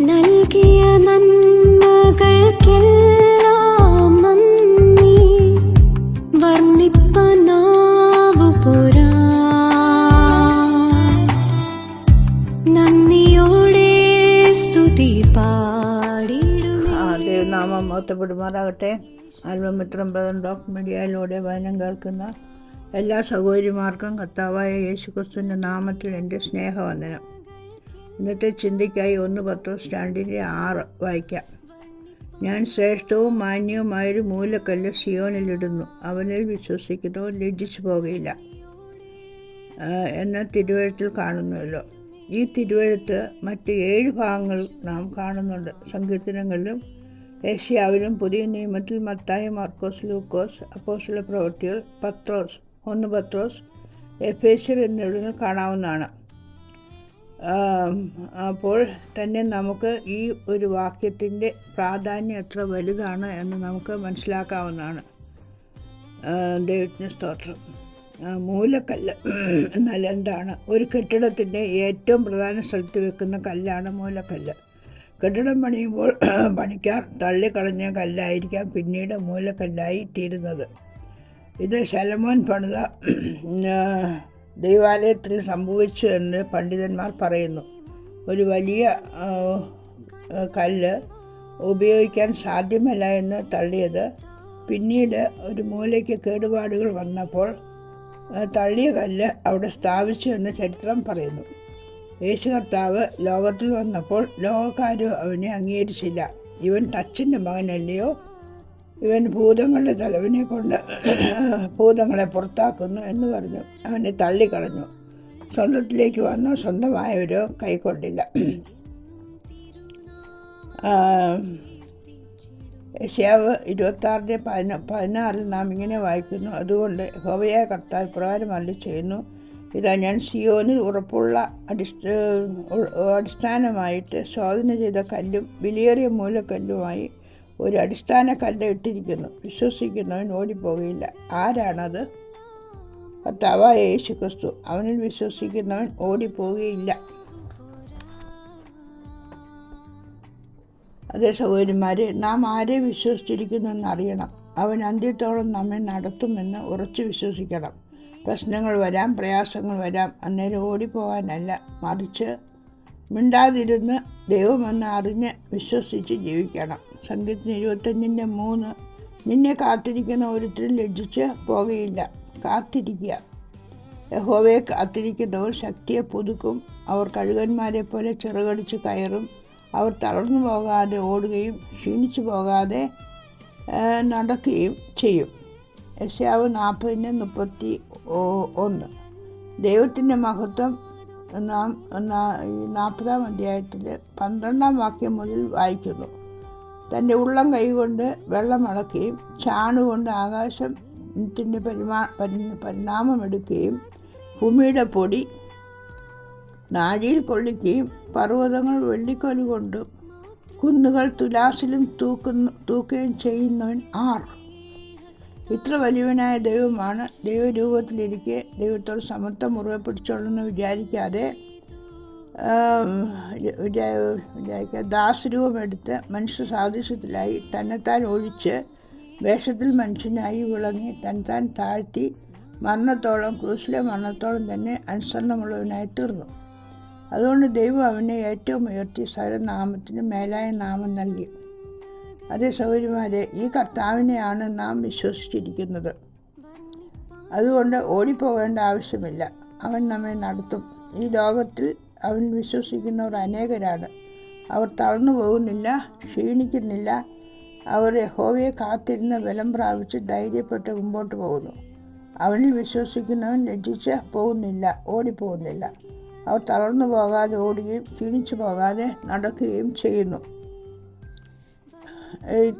നൽകിയ നന്മകൾക്കെല്ലാം നന്ദി. വർണിപ്പനാവു നന്ദിയോടെ സ്തുതി ദൈവനാമം മഹത്വപ്പെടുമാറാകട്ടെ ആൽബമിത്രം ബ്രദർ ഡോക് മീഡിയയിലൂടെ വചനം കേൾക്കുന്ന എല്ലാ സഹോദരിമാർക്കും കർത്താവായ യേശുക്രിസ്തുവിന്റെ നാമത്തിൽ എന്റെ സ്നേഹവന്ദനം. ഇന്നത്തെ ചിന്തയ്ക്കായി ഒന്ന് പത്തോ സ്റ്റാൻഡിന്റെ ആറ് വായിക്കാം. ഞാൻ ശ്രേഷ്ഠവും മാന്യവുമായൊരു മൂലക്കല്ല് സിയോനിലിടുന്നു അവനിൽ വിശ്വസിക്കുന്നു ലജ്ജിച്ചു പോകയില്ല എന്ന തിരുവഴുത്തിൽ കാണുന്നുവല്ലോ. ഈ തിരുവഴുത്ത് മറ്റ് ഏഴ് ഭാഗങ്ങൾ നാം കാണുന്നുണ്ട്. സങ്കീർത്തനങ്ങളിലും ഏഷ്യാവിലും പുതിയ നിയമത്തിൽ മത്തായി മാർക്കോസ് ലൂക്കോസ് അപ്പോസിലെ പ്രവൃത്തികൾ പത്രോസ് ഒന്ന് പത്രോസ് എഫേസ്യർ എന്നിവിടങ്ങൾ കാണാവുന്നതാണ്. അപ്പോൾ തന്നെ നമുക്ക് ഈ ഒരു വാക്യത്തിന്റെ പ്രാധാന്യം എത്ര വലുതാണ് എന്ന് നമുക്ക് മനസ്സിലാക്കാവുന്നതാണ്. ദൈവത്തിന് സ്തോത്രം. മൂലക്കല്ല് എന്നാൽ എന്താണ്? ഒരു കെട്ടിടത്തിന്റെ ഏറ്റവും പ്രധാന സ്ഥലത്ത് വെക്കുന്ന കല്ലാണ് മൂലക്കല്ല്. കെട്ടിടം പണിയുമ്പോൾ പണിക്കാർ തള്ളിക്കളഞ്ഞ കല്ലായിരിക്കാം പിന്നീട് മൂലക്കല്ലായി തീരുന്നത്. ഇത് ശലമോൻ പണിത ദൈവാലയത്തിൽ സംഭവിച്ചു എന്ന് പണ്ഡിതന്മാർ പറയുന്നു. ഒരു വലിയ കല്ല് ഉപയോഗിക്കാൻ സാധ്യമല്ല എന്ന് തള്ളിയത്. പിന്നീട് ഒരു മൂലയ്ക്ക് കേടുപാടുകൾ വന്നപ്പോൾ തള്ളിയ കല്ല് അവിടെ സ്ഥാപിച്ചു എന്ന് ചരിത്രം പറയുന്നു. യേശു കർത്താവ് ലോകത്തിൽ വന്നപ്പോൾ ലോകക്കാരും അവനെ അംഗീകരിച്ചില്ല. ഇവൻ തച്ചന്റെ മകനല്ലയോ? ഇവൻ ഭൂതങ്ങളുടെ തലവനെ കൊണ്ട് ഭൂതങ്ങളെ പുറത്താക്കുന്നു എന്ന് പറഞ്ഞു. അവനെ തള്ളിക്കളഞ്ഞു. സ്വന്തത്തിലേക്ക് വന്നു. സ്വന്തമായവരോ കൈക്കൊണ്ടില്ല. യശയാവ് ഇരുപത്താറിന്റെ പതിന പതിനാറിൽ നാം ഇങ്ങനെ വായിക്കുന്നു. അതുകൊണ്ട് ഹോവയായ കർത്താവ് പ്രകാരം അല്ലി ചെയ്യുന്നു. ഇതാ ഞാൻ സിയോനിൽ ഉറപ്പുള്ള അടിസ്ഥ അടിസ്ഥാനമായിട്ട് ശോധന ചെയ്ത കല്ലും വിലയേറിയ മൂലക്കല്ലുമായി ഒരു അടിസ്ഥാന കല്ല് ഇട്ടിരിക്കുന്നു. വിശ്വസിക്കുന്നവൻ ഓടിപ്പോകയില്ല ആരാണത്? കർത്താവായ യേശു ക്രിസ്തു അവനിൽ വിശ്വസിക്കുന്നവൻ ഓടിപ്പോകുകയില്ല അതേ സഹോദരിമാരെ നാം ആരെ വിശ്വസിച്ചിരിക്കുന്നെന്ന് അറിയണം. അവൻ അന്ത്യത്തോളം നമ്മെ നടത്തുമെന്ന് ഉറച്ചു വിശ്വസിക്കണം. പ്രശ്നങ്ങൾ വരാം പ്രയാസങ്ങൾ വരാം. അന്നേരം ഓടിപ്പോകാനല്ല മറിച്ച് മിണ്ടാതിരുന്ന് ദൈവമെന്ന് അറിഞ്ഞ് വിശ്വസിച്ച് ജീവിക്കണം. സംഗീതത്തിന് ഇരുപത്തഞ്ചിന്റെ മൂന്ന്. നിന്നെ കാത്തിരിക്കുന്ന ഒരുത്തരും ലജ്ജിച്ച് പോകുകയില്ല. കാത്തിരിക്കുക. യഹോവയെ കാത്തിരിക്കുന്നവർ ശക്തിയെ പുതുക്കും. അവർ കഴുകന്മാരെ പോലെ ചെറുകടിച്ച് കയറും. അവർ തളർന്നു പോകാതെ ഓടുകയും ക്ഷീണിച്ചു പോകാതെ നടക്കുകയും ചെയ്യും. യശാവ് നാൽപ്പതിന് മുപ്പത്തി ഒന്ന്. ദൈവത്തിന്റെ മഹത്വം നാം നാൽപ്പതാം അധ്യായത്തിൽ പന്ത്രണ്ടാം വാക്യം മുതൽ വായിക്കുന്നു. തന്റെ ഉള്ളം കൈകൊണ്ട് വെള്ളം അളക്കുകയും ചാണുകൊണ്ട് ആകാശത്തിന്റെ പരിമാ പരി- പരിണാമമെടുക്കുകയും ഭൂമിയുടെ പൊടി നാഴിയിൽ കൊള്ളിക്കുകയും പർവതങ്ങൾ വെള്ളിക്കൊലുകൊണ്ടും കുന്നുകൾ തുലാസിലും തൂക്കുന്നു തൂക്കുകയും ചെയ്യുന്നവൻ ആർ? ഇത്ര വലിയവനായ ദൈവമാണ്. ദൈവരൂപത്തിലിരിക്കെ ദൈവത്തോട് സമത്വം മുറുകെ പിടിച്ചോളെന്ന് വിചാരിക്കാതെ വിചാരിക്കാതെ ദാസരൂപമെടുത്ത് മനുഷ്യ സാദൃശ്യത്തിലായി തന്നെത്താൻ ഒഴിച്ച് വേഷത്തിൽ മനുഷ്യനായി വിളങ്ങി തന്നെത്താൻ താഴ്ത്തി മരണത്തോളം ക്രൂശിലെ മരണത്തോളം തന്നെ അനുസരണമുള്ളവനായി തീർന്നു. അതുകൊണ്ട് ദൈവം അവനെ ഏറ്റവും ഉയർത്തി സ്വരനാമത്തിന് മേലായ നാമം നൽകി. അതേ സൗകര്യമാരെ ഈ കർത്താവിനെയാണ് നാം വിശ്വസിച്ചിരിക്കുന്നത്. അതുകൊണ്ട് ഓടിപ്പോകേണ്ട ആവശ്യമില്ല. അവൻ നമ്മെ നടത്തും. ഈ ലോകത്തിൽ അവൻ വിശ്വസിക്കുന്നവർ അനേകരാണ്. അവർ തളർന്നു പോകുന്നില്ല ക്ഷീണിക്കുന്നില്ല. അവർ യഹോവയെ കാത്തിരുന്ന് ബലം പ്രാപിച്ച് ധൈര്യപ്പെട്ട് മുമ്പോട്ട് പോകുന്നു. അവനിൽ വിശ്വസിക്കുന്നവൻ ലജ്ജിച്ച് പോകുന്നില്ല ഓടിപ്പോകുന്നില്ല. അവർ തളർന്നു പോകാതെ ഓടുകയും ക്ഷീണിച്ചു പോകാതെ നടക്കുകയും ചെയ്യുന്നു.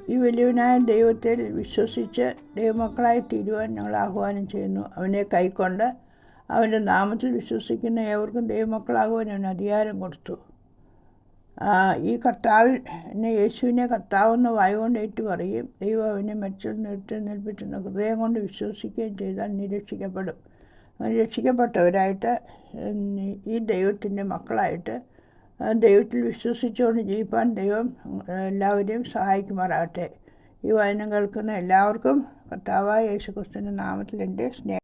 ഈ വലിയവനായ ദൈവത്തിൽ വിശ്വസിച്ച് ദൈവമക്കളായി തീരുവാൻ ഞങ്ങൾ ആഹ്വാനം ചെയ്യുന്നു. അവനെ കൈക്കൊണ്ട് അവന്റെ നാമത്തിൽ വിശ്വസിക്കുന്ന ഏവർക്കും ദൈവമക്കളാകുവാൻ അവന് അധികാരം കൊടുത്തു. ഈ കർത്താവിൽ എന്നെ യേശുവിനെ കർത്താവെന്ന് വായുകൊണ്ട് ഏറ്റു പറയും ദൈവം അവനെ മരിച്ചു നിർത്തി നിൽപ്പിച്ചെന്ന് ഹൃദയം കൊണ്ട് വിശ്വസിക്കുകയും ചെയ്താൽ നിരക്ഷിക്കപ്പെടും രക്ഷിക്കപ്പെട്ടവരായിട്ട് ഈ ദൈവത്തിന്റെ മക്കളായിട്ട് ദൈവത്തിൽ വിശ്വസിച്ചുകൊണ്ട് ജീവിപ്പാൻ ദൈവം എല്ലാവരെയും സഹായിക്കുമാറാകട്ടെ. ഈ വചനം കേൾക്കുന്ന എല്ലാവർക്കും കർത്താവായ യേശുക്രിസ്തുവിന്റെ നാമത്തിൽ എന്റെ സ്നേഹം.